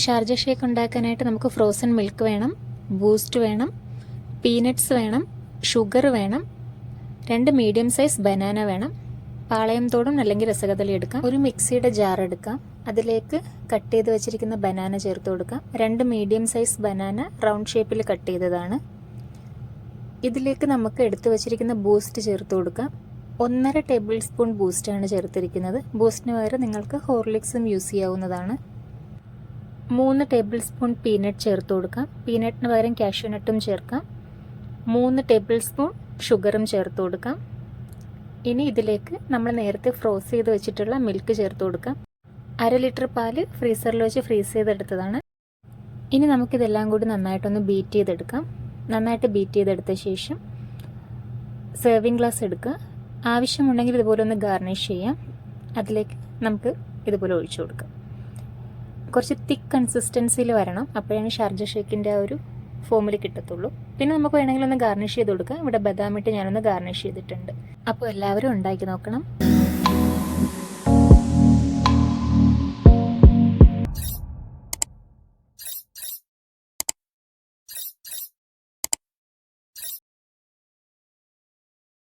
Sharjah shake ഉണ്ടാക്കാനായിട്ട് നമുക്ക് frozen milk വേണം ബൂസ്റ്റ് വേണം പീനട്ട്സ് വേണം ഷുഗർ വേണം രണ്ട് മീഡിയം സൈസ് ബനാന വേണം പാളയം തോടും അല്ലെങ്കിൽ രസകദളി എടുക്കാം. ഒരു മിക്സിയുടെ ജാർ എടുക്കാം. അതിലേക്ക് കട്ട് ചെയ്ത് വെച്ചിരിക്കുന്ന ബനാന ചേർത്ത് കൊടുക്കാം. രണ്ട് മീഡിയം സൈസ് ബനാന റൗണ്ട് ഷേപ്പിൽ കട്ട് ചെയ്തതാണ്. ഇതിലേക്ക് നമുക്ക് എടുത്തു വെച്ചിരിക്കുന്ന ബൂസ്റ്റ് ചേർത്ത് കൊടുക്കാം. ഒന്നര ടേബിൾ സ്പൂൺ ബൂസ്റ്റാണ് ചേർത്തിരിക്കുന്നത്. ബൂസ്റ്റിന് പകരം നിങ്ങൾക്ക് ഹോർലിക്സും യൂസ് ചെയ്യാവുന്നതാണ്. മൂന്ന് ടേബിൾ സ്പൂൺ പീനട്ട് ചേർത്ത് കൊടുക്കാം. പീനട്ടിന് പകരം കാഷ്യൂനട്ടും ചേർക്കാം. മൂന്ന് ടേബിൾ സ്പൂൺ ഷുഗറും ചേർത്ത് കൊടുക്കാം. ഇനി ഇതിലേക്ക് നമ്മൾ നേരത്തെ ഫ്രോസ് ചെയ്ത് വെച്ചിട്ടുള്ള മിൽക്ക് ചേർത്ത് കൊടുക്കാം. അര ലിറ്റർ പാൽ ഫ്രീസറിൽ വെച്ച് ഫ്രീസ് ചെയ്തെടുത്തതാണ്. ഇനി നമുക്കിതെല്ലാം കൂടി നന്നായിട്ടൊന്ന് ബീറ്റ് ചെയ്തെടുക്കാം. നന്നായിട്ട് ബീറ്റ് ചെയ്തെടുത്ത ശേഷം സെർവിങ് ഗ്ലാസ് എടുക്കുക. ആവശ്യമുണ്ടെങ്കിൽ ഇതുപോലെ ഒന്ന് ഗാർണിഷ് ചെയ്യാം. അതിലേക്ക് നമുക്ക് ഇതുപോലെ ഒഴിച്ചു കൊടുക്കാം. കുറച്ച് തിക്ക് കൺസിസ്റ്റൻസിയിൽ വരണം. അപ്പോഴാണ് ഷാർജ ഷേക്കിന്റെ ആ ഒരു ഫോമിൽ കിട്ടത്തുള്ളൂ. പിന്നെ നമുക്ക് വേണമെങ്കിൽ ഒന്ന് ഗാർണിഷ് ചെയ്ത് കൊടുക്കാം. ഇവിടെ ബദാമിട്ട് ഞാനൊന്ന് ഗാർണിഷ് ചെയ്തിട്ടുണ്ട്. അപ്പോൾ എല്ലാവരും ഉണ്ടാക്കി നോക്കണം.